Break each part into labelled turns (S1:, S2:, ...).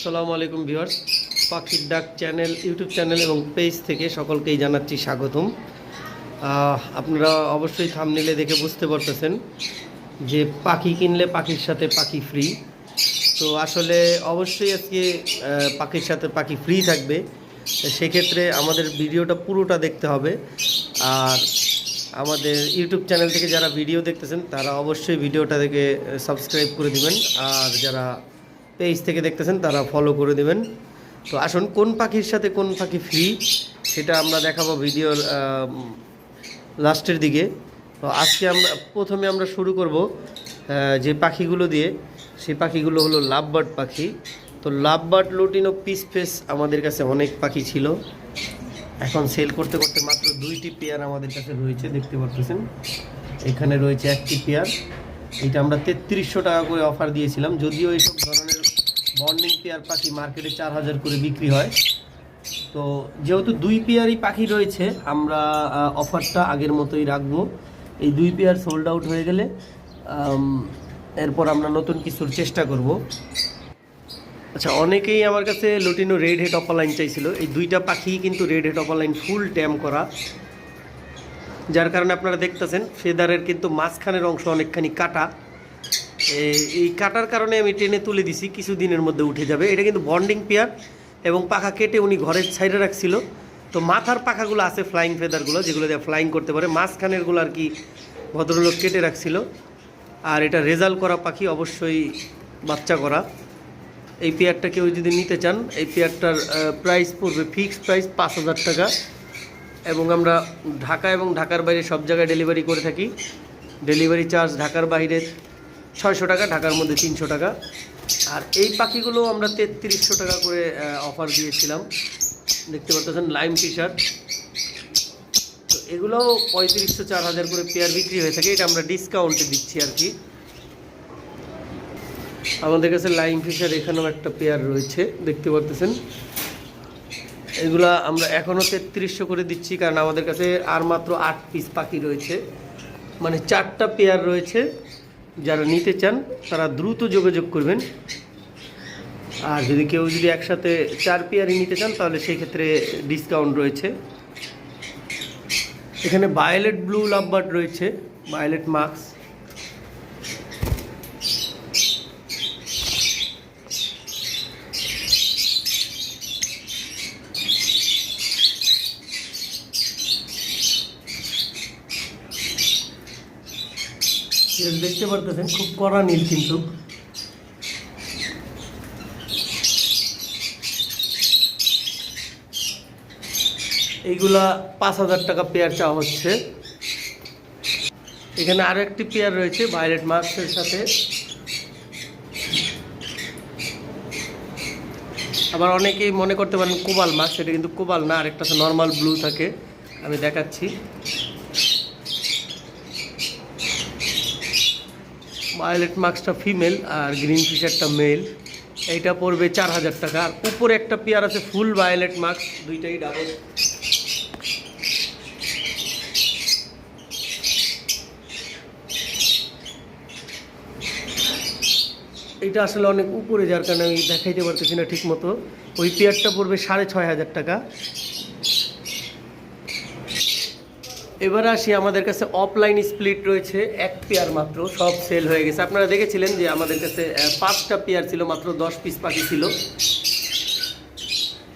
S1: আসসালামু আলাইকুম ভিউয়ার্স, পাখির ডাক চ্যানেল, ইউটিউব চ্যানেল এবং পেজ থেকে সকলকেই জানাচ্ছি স্বাগতম। আপনারা অবশ্যই থামনিলে দেখে বুঝতে পারতেছেন যে পাখি কিনলে পাখির সাথে পাখি ফ্রি তো আসলে অবশ্যই আজকে পাখির সাথে পাখি ফ্রি থাকবে। সেক্ষেত্রে আমাদের ভিডিওটা পুরোটা দেখতে হবে। আর আমাদের ইউটিউব চ্যানেল থেকে যারা ভিডিও দেখতেছেন, তারা অবশ্যই ভিডিওটা দেখে সাবস্ক্রাইব করে দিবেন। আর যারা পেজ থেকে দেখতেছেন, তারা ফলো করে দেবেন। তো আসুন, কোন পাখির সাথে কোন পাখি ফ্রি সেটা আমরা দেখাবো ভিডিওর লাস্টের দিকে। তো আজকে আমরা, প্রথমে আমরা শুরু করব যে পাখিগুলো দিয়ে, সেই পাখিগুলো হলো লাভবার্ড পাখি। তো লাভবার্ড লুটিনো পিস ফেস আমাদের কাছে অনেক পাখি ছিল। এখন সেল করতে করতে মাত্র দুইটি পেয়ার আমাদের কাছে রয়েছে, দেখতে পাচ্ছেন এখানে রয়েছে একটি পেয়ার এটা আমরা তেত্রিশশো টাকা করে অফার দিয়েছিলাম, যদিও এইসব ধরনের বন্ডিং পেয়ার পাখি মার্কেটে চার হাজার করে বিক্রি হয়। তো যেহেতু দুই পেয়ারই পাখি রয়েছে, আমরা অফারটা আগের মতোই রাখব। এই দুই পেয়ার সোল্ড আউট হয়ে গেলে এরপর আমরা নতুন কিছুর চেষ্টা করব। আচ্ছা অনেকেই আমার কাছে লুটিনো রেড হেড অপালাইন চাইছিল। এই দুইটা পাখি কিন্তু red head opaline full tame করা। যার কারণে আপনারা দেখতেছেন ফেদারের কিন্তু মাঝখানের অংশ অনেকখানি কাটা। এই কাটার কারণে আমি টেনে তুলে দিছি কিছু দিনের মধ্যে উঠে যাবে। এটা কিন্তু বন্ডিং পেয়ার এবং পাখা কেটে উনি ঘরের সাইডে রাখছিল। তো মাথার পাখাগুলো আছে ফ্লাইং ফেদারগুলো যেগুলো দিয়ে ফ্লাইং করতে পারে। মাঝখানেরগুলো আর কি ভদ্রলোক কেটে রাখছিল। আর এটা রেজাল্ট করা পাখি অবশ্যই বাচ্চা করা। এই পেয়ারটা কেউ যদি নিতে চান, এই পেয়ারটার প্রাইস পড়বে ফিক্সড প্রাইস পাঁচ হাজার টাকা। এবং আমরা ঢাকা এবং ঢাকার বাইরে সব জায়গায় ডেলিভারি করে থাকি। ডেলিভারি চার্জ ঢাকার বাইরে ছয়শো টাকা, ঢাকার মধ্যে তিনশো টাকা। আর এই পাখিগুলো আমরা তেত্রিশশো টাকা করে অফার দিয়েছিলাম। দেখতে পাচ্ছেন লাইম টি শার্ট তো এগুলো পঁয়ত্রিশশো চার হাজার করে পেয়ার বিক্রি হয়ে থাকে। এটা আমরা ডিসকাউন্টে দিচ্ছি আর কি। আমাদের কাছে লাইম ফিশার এখানেও একটা পেয়ার রয়েছে, দেখতে পাচ্ছেন। এগুলা আমরা এখনও তেত্রিশশো করে দিচ্ছি, কারণ আমাদের কাছে আর মাত্র আট পিস পাখি রয়েছে। মানে চারটা পেয়ার রয়েছে। যারা নিতে চান, তারা দ্রুত যোগাযোগ করবেন। আর যদি কেউ যদি একসাথে চার পেয়ারই নিতে চান, তাহলে সেই ক্ষেত্রে ডিসকাউন্ট রয়েছে। এখানে বায়োলেট ব্লু লাভবার্ড রয়েছে বায়োলেট মাস্ক দেখতে পারতেছেন, খুব কড়া নীল কিন্তু। এইগুলা পাঁচ হাজার টাকা পেয়ার চাওয়া হচ্ছে। এখানে আরও একটি পেয়ার রয়েছে ভায়োলেট মাস্কের সাথে। আবার অনেকেই মনে করতে পারেন কোবাল মাছ সেটা কিন্তু কোবাল না, আরেকটা নর্মাল ব্লু থাকে। আমি দেখাচ্ছি। ভায়োলেট মাস্কটা ফিমেল আর গ্রিন ফিশারটা মেল এইটা পড়বে চার হাজার টাকা। আর উপরে একটা পেয়ার আছে ফুল ভায়োলেট মাস্ক দুইটাই ডাবল এইটা আসলে অনেক উপরে, যার কারণে আমি দেখাইতে পারতেছি না ঠিক মতো ওই পেয়ারটা পড়বে সাড়ে ছয় হাজার টাকা। এবার আসি আমাদের কাছে অফলাইন স্প্লিট রয়েছে এক পেয়ার মাত্র, সব সেল হয়ে গেছে। আপনারা দেখেছিলেন যে আমাদের কাছে পাঁচটা পেয়ার ছিল, মাত্র দশ পিস পাখি ছিল।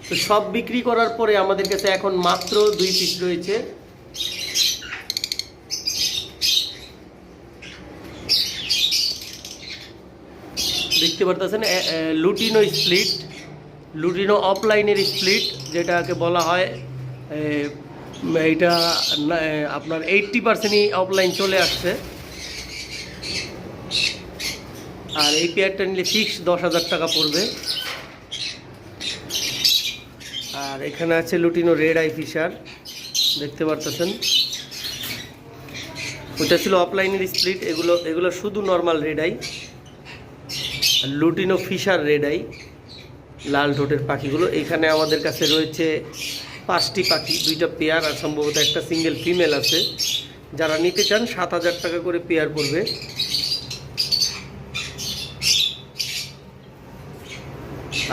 S1: তো সব বিক্রি করার পরে আমাদের কাছে এখন মাত্র দুই পিস রয়েছে। দেখতে পারতেছেন লুটিনো স্প্লিট লুটিনো অফলাইনের স্প্লিট যেটাকে বলা হয় এইটা আপনার এইটটি পার্সেন্টই অফলাইন চলে আসছে। আর এই পেয়ারটা নিলে ফিক্স দশ হাজার টাকা পড়বে। আর এখানে আছে লুটিনো রেড আই ফিশার দেখতে পারতেছেন? ওটা ছিল অফলাইনের স্প্লিট এগুলো এগুলো শুধু নর্মাল রেড আই আর লুটিনো ফিশার রেড আই লাল ঠোঁটের পাখিগুলো। এখানে আমাদের কাছে রয়েছে পাঁচটি পাখি, দুইটা পেয়ার আর সম্ভবত একটা সিঙ্গেল ফিমেল আছে। যারা নিতে চান, সাত হাজার টাকা করে পেয়ার পড়বে।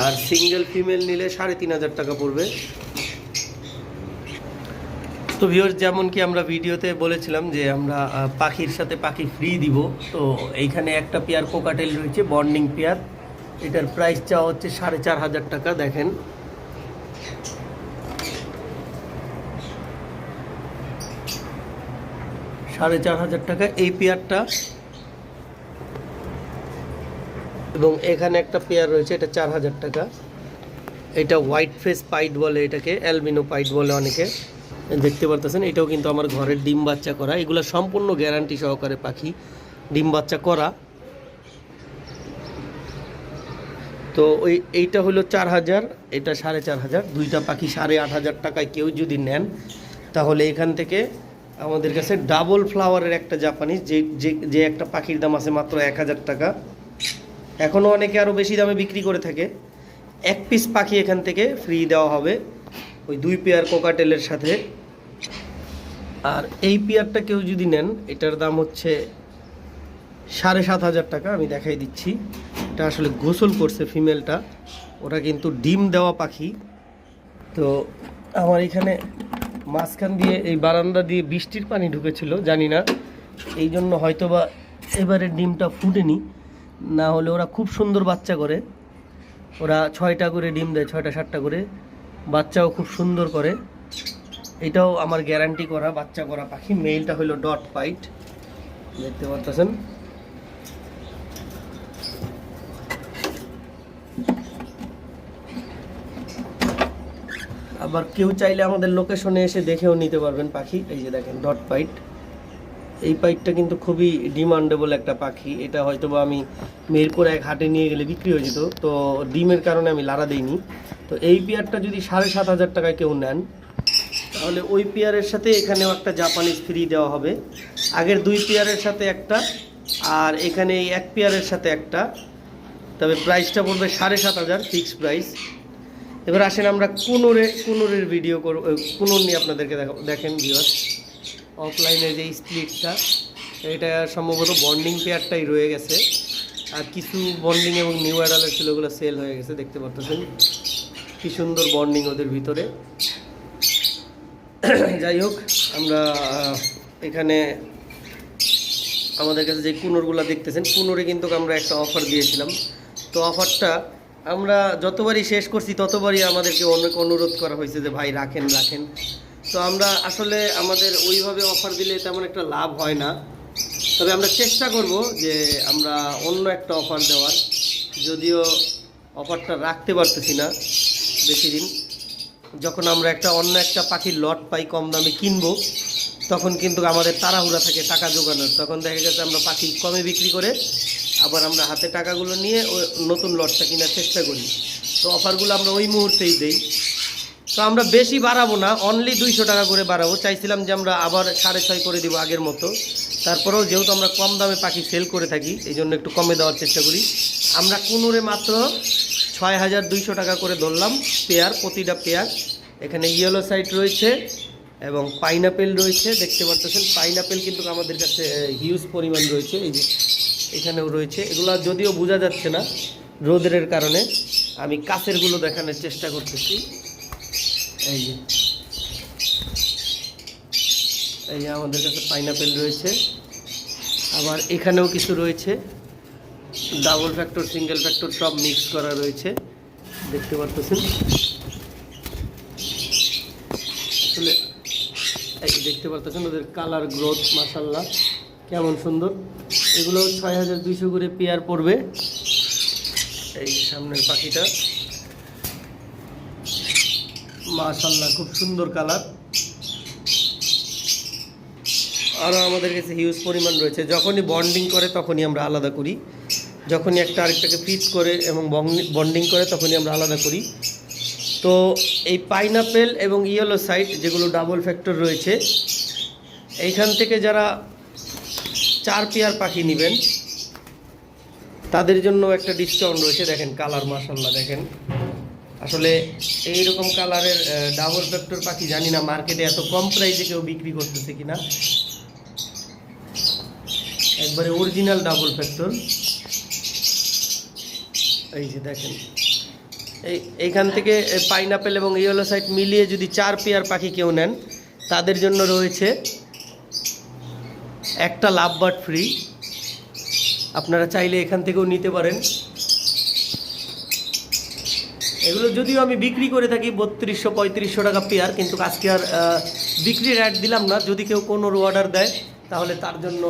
S1: আর সিঙ্গেল ফিমেল নিলে সাড়ে তিন হাজার টাকা পড়বে। তো ভিওর যেমন কি আমরা ভিডিওতে বলেছিলাম যে আমরা পাখির সাথে পাখি ফ্রি দিব, তো এইখানে একটা পেয়ার কোকাটেল রয়েছে বন্ডিং পেয়ার। এটার প্রাইস চাওয়া হচ্ছে সাড়ে চার হাজার টাকা, দেখেন। সাড়ে চার হাজার টাকা এই পেয়ারটা। এবং এখানে একটা পেয়ার রয়েছে, এটা চার হাজার টাকা। এটা হোয়াইট ফেস পাইট বলে এটাকে অ্যালবিনো পাইট বলে অনেকে। দেখতে পারতেছেন, এটাও কিন্তু আমার ঘরের ডিম বাচ্চা করা। এগুলো সম্পূর্ণ গ্যারান্টি সহকারে পাখি ডিম বাচ্চা করা। তো ওই, এইটা হলো চার হাজার, এটা সাড়ে চার হাজার। দুইটা পাখি সাড়ে আট হাজার টাকায় কেউ যদি নেন, তাহলে এখান থেকে আমাদের কাছে ডাবল ফ্লাওয়ারের একটা জাপানিজ যে যে একটা পাখির দাম আছে মাত্র এক হাজার টাকা। এখনও অনেকে আরও বেশি দামে বিক্রি করে থাকে। এক পিস পাখি এখান থেকে ফ্রি দেওয়া হবে ওই দুই পেয়ার কোকাটেলের সাথে। আর এই পেয়ারটা কেউ যদি নেন, এটার দাম হচ্ছে সাড়ে সাত হাজার টাকা, আমি দেখাই দিচ্ছি। এটা আসলে গোসল করছে ফিমেলটা ওটা কিন্তু ডিম দেওয়া পাখি। তো আমার এখানে মাঝখান দিয়ে এই বারান্দা দিয়ে বৃষ্টির পানি ঢুকেছিল, জানি না। এই জন্য হয়তো বা এবারে ডিমটা ফুটেনি। না হলে ওরা খুব সুন্দর বাচ্চা করে। ওরা ছয়টা করে ডিম দেয়, ছয়টা, সাতটা করে। বাচ্চাও খুব সুন্দর করে। এটাও আমার গ্যারান্টি করা, বাচ্চা করা পাখি। মেইলটা হলো ডট পাইট দেখতে পারতেছেন? আবার কেউ চাইলে আমাদের লোকেশনে এসে দেখেও নিতে পারবেন পাখি। এই যে দেখেন ডট পাইট এই পাইটটা কিন্তু খুবই ডিমান্ডেবল একটা পাখি। এটা হয়তো বা আমি মেহেরপুর এক হাটে নিয়ে গেলে বিক্রি হয়ে যেত। তো ডিমের কারণে আমি লাড়া দিইনি। তো এই পেয়ারটা যদি সাড়ে সাত হাজার টাকায় কেউ নেন, তাহলে ওই পেয়ারের সাথে এখানেও একটা জাপানিজ ফ্রি দেওয়া হবে। আগের দুই পেয়ারের সাথে একটা, আর এখানে এই এক পেয়ারের সাথে একটা। তবে প্রাইসটা পড়বে সাড়ে সাত হাজার ফিক্সড প্রাইস এবার আসেন আমরা কুনুরে, কুনুরের ভিডিও করব কুনুর নিয়ে আপনাদেরকে দেখা, দেখেন ভিউয়ার অফলাইনে যে স্প্লিটটা এটা সম্ভবত বন্ডিং পেয়ারটাই রয়ে গেছে। আর কিছু বন্ডিং এবং নিউ অ্যাডালের ছিল ওগুলো সেল হয়ে গেছে, দেখতে পারতেছেন। কি সুন্দর বন্ডিং ওদের ভিতরে। যাই হোক, আমরা এখানে আমাদের কাছে যে কুনোরগুলো দেখতেছেন, কুনোরে কিন্তু আমরা একটা অফার দিয়েছিলাম। তো অফারটা আমরা যতবারই শেষ করছি, ততবারই আমাদেরকে অনেক অনুরোধ করা হয়েছে যে, ভাই, রাখেন রাখেন। তো আমরা আসলে আমাদের ওইভাবে অফার দিলে তেমন একটা লাভ হয় না। তবে আমরা চেষ্টা করব যে, আমরা অন্য একটা অফার দেওয়ার। যদিও অফারটা রাখতে পারতেছি না বেশি দিন। যখন আমরা একটা, অন্য একটা পাখির লট পাই, কম দামে কিনবো, তখন কিন্তু আমাদের তাড়াহুড়া থাকে টাকা জোগানোর। তখন দেখা গেছে আমরা পাখি কমে বিক্রি করে আবার আমরা হাতে টাকাগুলো নিয়ে নতুন লটটা কেনার চেষ্টা করি। তো অফারগুলো আমরা ওই মুহূর্তেই দেই। তো আমরা বেশি বাড়াবো না অনলি দুইশো টাকা করে বাড়াবো। চাইছিলাম যে আমরা আবার সাড়ে ছয় করে দিব আগের মতো। তারপরেও যেহেতু আমরা কম দামে পাখি সেল করে থাকি, এই জন্য একটু কমে দেওয়ার চেষ্টা করি। আমরা কুনুরে মাত্র ছয় হাজার দুইশো টাকা করে ধরলাম পেয়ার, প্রতিটা পেয়ার। এখানে ইয়েলো সাইট রয়েছে এবং পাইনাপেল রয়েছে। দেখতে পাচ্ছেন পাইনাপেল কিন্তু আমাদের কাছে হিউজ পরিমাণ রয়েছে। এই যে এখানেও রয়েছে। এগুলো যদিও বোঝা যাচ্ছে না রোদের কারণে। আমি কাছেরগুলো দেখানোর চেষ্টা করতেছি। এই যে। এই যে আমাদের কাছে পাইনাপেল রয়েছে। আবার এখানেও কিছু রয়েছে। ডাবল ফ্যাক্টর সিঙ্গেল ফ্যাক্টর সব মিক্স করা রয়েছে। দেখতে পারতেছেন? আসলে, এই দেখতে পারতেছেন ওদের কালার গ্রোথ মাসাল্লাহ কেমন সুন্দর? এগুলো ছয় হাজার দুইশো করে পেয়ার পড়বে। এই সামনের পাখিটা। মাশাল্লাহ খুব সুন্দর কালার। আরও আমাদের কাছে হিউজ পরিমাণ রয়েছে। যখনই বন্ডিং করে, তখনই আমরা আলাদা করি। যখনই একটা আরেকটাকে ফিট করে এবং বন্ডিং করে, তখনই আমরা আলাদা করি। তো এই পাইনাপেল এবং ইয়েলো সাইড যেগুলো ডাবল ফ্যাক্টর রয়েছে, এইখান থেকে যারা চার পেয়ার পাখি নেবেন। তাদের জন্য একটা ডিসকাউন্ট রয়েছে, দেখেন কালার মাসাল্লাহ দেখেন। আসলে এইরকম কালারের ডাবল ফ্যাক্টর পাখি জানি না মার্কেটে এত কম প্রাইসে কেউ বিক্রি করতেছে কিনা। একবারে অরিজিনাল ডাবল ফ্যাক্টর এই যে দেখেন, এই, এইখান থেকে পাইনাপেল এবং ইয়েলো সাইড মিলিয়ে যদি চার পেয়ার পাখি কেউ নেন, তাদের জন্য রয়েছে একটা লাভ বার্ড ফ্রি। আপনারা চাইলে এখান থেকেও নিতে পারেন। এগুলো যদিও আমি বিক্রি করে থাকি বত্রিশশো, পঁয়ত্রিশশো টাকা পেয়ার, কিন্তু আজকে আর বিক্রির অ্যাড দিলাম না। যদি কেউ কোনো অর্ডার দেয়, তাহলে তার জন্য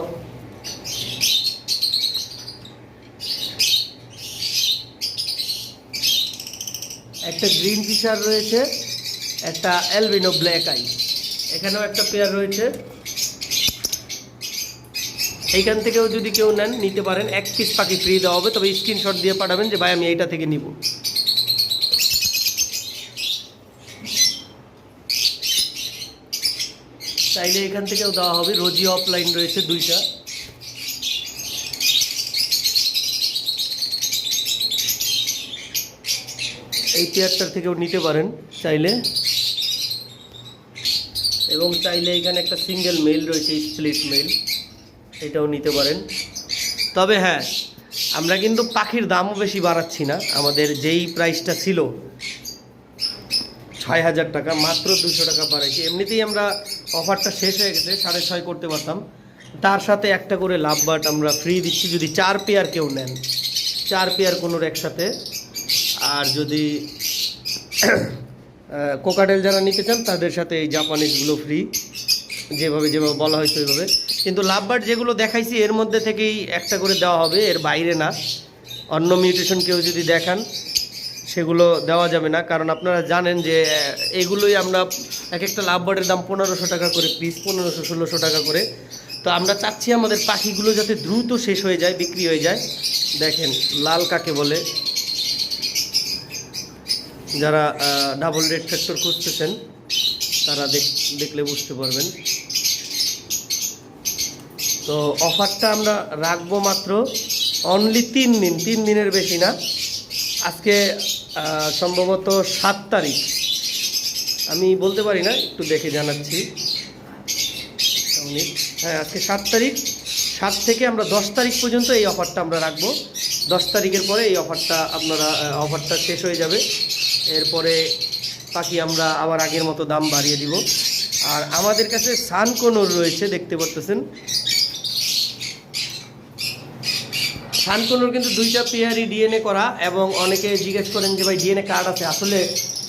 S1: একটা গ্রিন ফিশার রয়েছে, একটা অ্যালবিনো ব্ল্যাক আই। এখানেও একটা পেয়ার রয়েছে। এইখান থেকেও যদি কেউ নেন, নিতে পারেন, এক পিস পাখি ফ্রি দেওয়া হবে, তবে স্ক্রিনশট দিয়ে পাঠাবেন যে, ভাই, আমি এইটা থেকে নিব। চাইলে এখান থেকেও দেওয়া হবে রোজি অফলাইন রয়েছে দুইটা। এই চেয়ারটার থেকেও নিতে পারেন, চাইলে। এবং চাইলে এখানে একটা সিঙ্গেল মেল রয়েছে স্প্লিট মেল এটাও নিতে পারেন। তবে হ্যাঁ আমরা কিন্তু পাখির দামও বেশি বাড়াচ্ছি না। আমাদের যেই প্রাইসটা ছিল, ছয় হাজার টাকা, মাত্র দুশো টাকা বাড়াইছি। এমনিতেই আমরা অফারটা শেষ হয়ে গেছে, সাড়ে ছয় করতে পারতাম। তার সাথে একটা করে লাভ বাট আমরা ফ্রি দিচ্ছি, যদি চার পেয়ার কেউ নেন। চার পেয়ার কোনোর একসাথে। আর যদি কোকাটেল যারা নিতে চান, তাদের সাথে এই জাপানিজগুলো ফ্রি যেভাবে যেভাবে বলা হয়েছে ওইভাবে। কিন্তু লাভ বার্ড যেগুলো দেখাইছি, এর মধ্যে থেকেই একটা করে দেওয়া হবে, এর বাইরে না। অন্য মিউটেশন কেউ যদি দেখান, সেগুলো দেওয়া যাবে না। কারণ আপনারা জানেন যে, এগুলোই আমরা এক একটা লাভ বার্ডের দাম পনেরোশো টাকা করে, পিস পনেরোশো, ষোলোশো টাকা করে। তো আমরা চাচ্ছি আমাদের পাখিগুলো যাতে দ্রুত শেষ হয়ে যায়, বিক্রি হয়ে যায়। দেখেন, লাল কাকে বলে? যারা ডাবল রেড ফ্যাক্টর খুঁজতেছেন, তারা দেখ- দেখলে বুঝতে পারবেন। তো অফারটা আমরা রাখব মাত্র অনলি তিন দিন, তিন দিনের বেশি না। আজকে সম্ভবত সাত তারিখ। আমি বলতে পারি না, একটু দেখে জানাচ্ছি। হ্যাঁ আজকে সাত তারিখ। সাত থেকে আমরা দশ তারিখ পর্যন্ত এই অফারটা আমরা রাখব। দশ তারিখের পরে এই অফারটা আপনারা অফারটা শেষ হয়ে যাবে। এরপরে পাখি আমরা আবার আগের মতো দাম বাড়িয়ে দিব। আর আমাদের কাছে সানকোনোর রয়েছে, দেখতে পাচ্ছেন সানকোনোর কিন্তু দুইটা পেয়ারই ডিএনএ করা এবং অনেকে জিজ্ঞেস করেন যে ভাই ডিএনএ কার্ড আছে? আসলে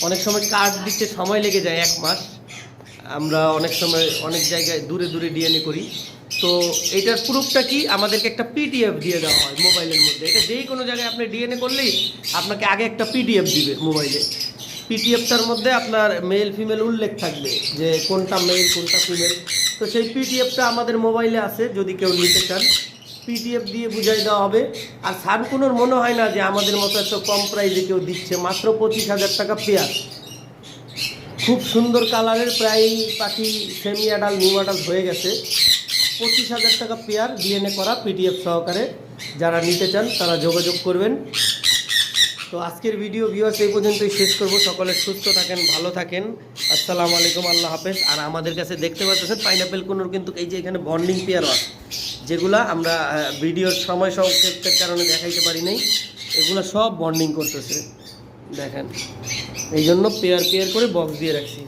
S1: অনেক সময় কার্ড দিতে সময় লেগে যায় এক মাস। আমরা অনেক সময় অনেক জায়গায় দূরে দূরে ডিএনএ করি। তো এটার প্রুফটা কি? আমাদেরকে একটা পিডিএফ দিয়ে দেওয়া হয় মোবাইলের মধ্যে। এটা যেই কোনো জায়গায় আপনি ডিএনএ করলেই আপনাকে আগে একটা পিডিএফ দিবে মোবাইলে। পিটিএফটার মধ্যে আপনার মেল ফিমেল উল্লেখ থাকবে যে কোনটা মেল কোনটা ফিমেল তো সেই পিটিএফটা আমাদের মোবাইলে আছে, যদি কেউ নিতে চান। পিডিএফ দিয়ে বুঝাই দেওয়া হবে। আর সানকুনোর মনে হয় না যে আমাদের মতো এত কম প্রাইসে কেউ দিচ্ছে, মাত্র পঁচিশ হাজার টাকা পেয়ার। খুব সুন্দর কালারের প্রায় পাখি সেমি অ্যাডাল নিউ অ্যাডাল হয়ে গেছে। পঁচিশ হাজার টাকা পেয়ার ডিএনএ করা পিডিএফ সহকারে। যারা নিতে চান, তারা যোগাযোগ করবেন। তো আজকের ভিডিও ভিউয়ার্স এই পর্যন্তই শেষ করব। সকলে সুস্থ থাকেন, ভালো থাকেন। আসসালামু আলাইকুম, আল্লাহ হাফেজ। আর আমাদের কাছে দেখতে পাচ্ছেন পাইনাপেল কোনোর কিন্তু এই যে এখানে বন্ডিং পেয়ারও আছে। যেগুলা আমরা ভিডিওর সময় সংক্ষেপের কারণে দেখাইতে পারি নাই, এগুলো সব বন্ডিং করতেছে। দেখেন এই জন্য পেয়ার পেয়ার করে বক্স দিয়ে রাখছি।